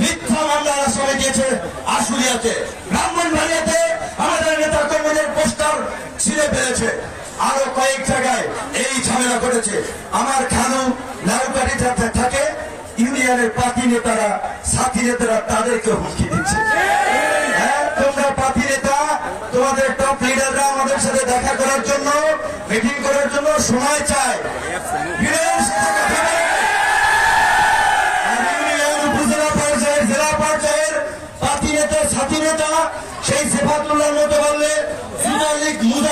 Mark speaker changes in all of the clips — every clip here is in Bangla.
Speaker 1: মিথ্যা মামলার আশ্রয় নেতারা, সাথী নেতারা তাদেরকে হুমকি হ্যাঁ, তোমরা পাতি নেতা, তোমাদের টপ লিডাররা আমাদের সাথে দেখা করার জন্য মিটিং করার জন্য সময় চায়।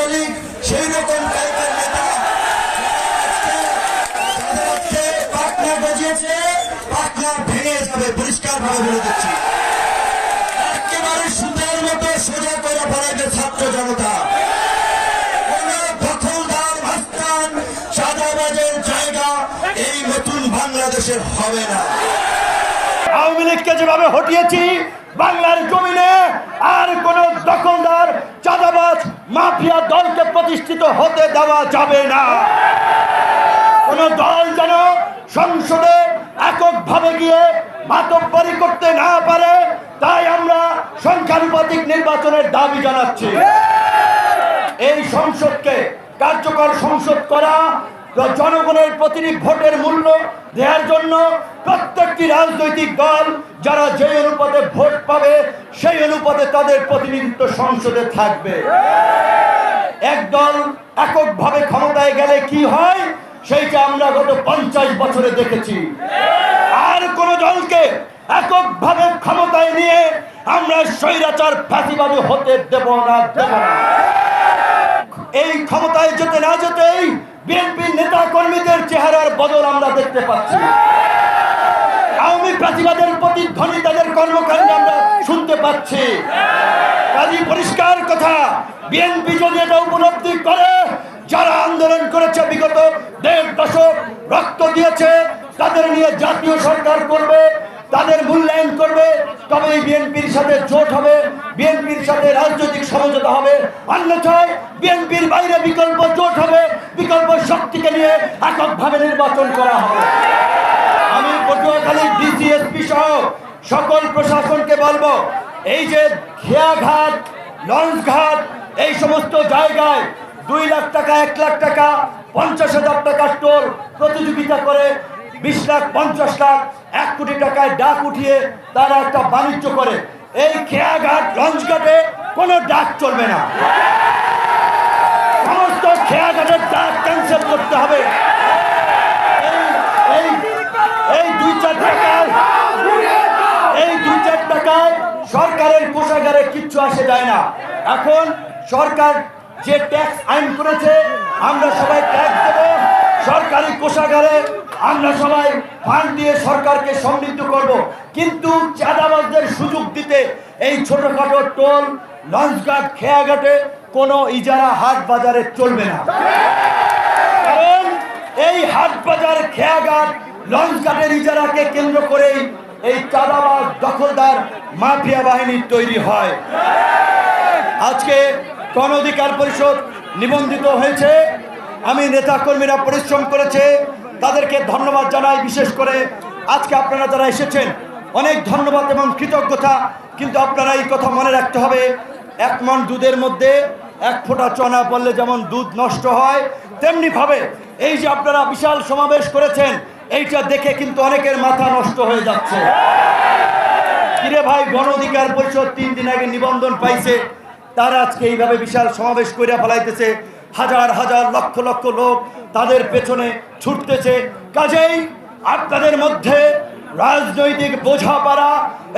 Speaker 1: মুজালিগ সেই রকম এই নতুন বাংলাদেশের হবে না।
Speaker 2: আওয়ামী লীগকে যেভাবে হটিয়েছি বাংলার জমিনে আর কোন দখলদার, চাঁদাবাজ, মাফিয়া দলকে প্রতিষ্ঠিত হতে দেওয়া যাবে না। কোন দল যেন সংসদে এককভাবে গিয়ে মাতব্বরি করতে না পারে, তাই আমরা সংখ্যানুপাতিক নির্বাচনের দাবি জানাচ্ছি। এই সংসদকে কার্যকর সংসদ করা জনগণের প্রতিটি ভোটের মূল্য দেওয়ার জন্য প্রত্যেকটি রাজনৈতিক দল যারা যে অনুপাতে ভোট পাবে, সেই অনুপাতে তাদের প্রতিনিধিত্ব সংসদে থাকবে। এক দল এককভাবে ক্ষমতায় গেলে কি হয়, সেইটা আমরা গত পঞ্চাশ বছরে দেখেছি। আর কোন দলকে এককভাবে ক্ষমতায় নিয়ে আমরা স্বৈরাচার ফাঁসিবাদী হতে দেব না দেব না। এই ক্ষমতায় যেতে না যেতেই বিএনপির নেতা কর্মীদের চেহারার বদল আমরা দেখতে পাচ্ছি। আওয়ামী প্রাচীবাদের প্রতিধ্বনি তাদের কর্মকাণ্ডে আমরা শুনতে পাচ্ছি। কাজী পরিষ্কার কথা, বিএনপি যদি এটা উপলব্ধি করে, যারা আন্দোলন করেছে, বিগত দেড় দশক রক্ত দিয়েছে, তাদের নিয়ে জাতীয় সরকার করবে, তাদের মূল্যায়ন করবে তবে বিএনপির সাথে জোট হবে, বিএনপির সাথে রাজনৈতিক সমঝোতা হবে। অন্যথায় বিএনপির বাইরে বিকল্প জোট হবে, বিকল্প নিয়ে এককভাবে নির্বাচন করা হবে। আমি পটুয়াখালী ডিসিএসপি সহ সকল প্রশাসনকে বলব, এই যে খেয়াঘাট লঞ্চ ঘাট এই সমস্ত জায়গায় দুই লাখ টাকা, এক লাখ টাকা, পঞ্চাশ হাজার টাকা টোল প্রতিযোগিতা করে বিশ লাখ, পঞ্চাশ লাখ, এক কোটি টাকায় ডাক উঠিয়ে তারা একটা বাণিজ্য করে। এই খেয়াঘাট লঞ্চ ঘাটে কোনো ডাক চলবে না। করতে হবে। এই- দুই চার টাকায়, এই দুই চার টাকায় সরকারের কোষাগারে কিচ্ছু আসে যায় না। এখন সরকার যে ট্যাক্স আইন করেছে, আমরা সবাই ট্যাক্স দেব। সরকারি কোষাগারে আমরা সবাই ফান্ড দিয়ে সরকারকে সমৃদ্ধ করব। কিন্তু চাঁদাবাজদের সুযোগ দিতে এই ছোটখাটো টোল, লঞ্চঘাট, খেয়াঘাটে কোনো ইজারা হাট বাজারে চলবে না। এই হাট বাজার খেয়াঘাট লঞ্চ ঘাটের ইজারাকে কেন্দ্র করেই এই চাঁদাবাজ দখলদার মাফিয়া বাহিনী তৈরি হয়। আজকে গণ অধিকার পরিষদ নিবন্ধিত হয়েছে। আমি নেতা কর্মীরা পরিশ্রম করেছে। তাদেরকে ধন্যবাদ জানাই। বিশেষ করে আজকে আপনারা যারা এসেছেন, অনেক ধন্যবাদ এবং কৃতজ্ঞতা। কিন্তু আপনারা এই কথা মনে রাখতে হবে, এক মন দুধের মধ্যে এক ফোঁটা চনা পড়লে যেমন দুধ নষ্ট হয় তেমনি ভাবে এই যে আপনারা বিশাল সমাবেশ করেছেন, এইটা দেখে কিন্তু অনেকের মাথা নষ্ট হয়ে যাচ্ছে। কিরে ভাই, গণ অধিকার পরিষদ তিন দিন আগে নিবন্ধন পাইছে, তারা আজকে এইভাবে বিশাল সমাবেশ করে ফেলাইতেছে। হাজার হাজার, লক্ষ লক্ষ লোক তাদের পেছনে ছুটতেছে। কাজেই আপনাদের মধ্যে রাজনৈতিক বোঝাপড়া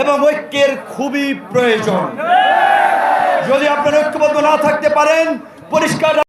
Speaker 2: এবং ঐক্যের খুবই প্রয়োজন। যদি আপনারা ঐক্যবদ্ধ না থাকতে পারেন, পরিষ্কার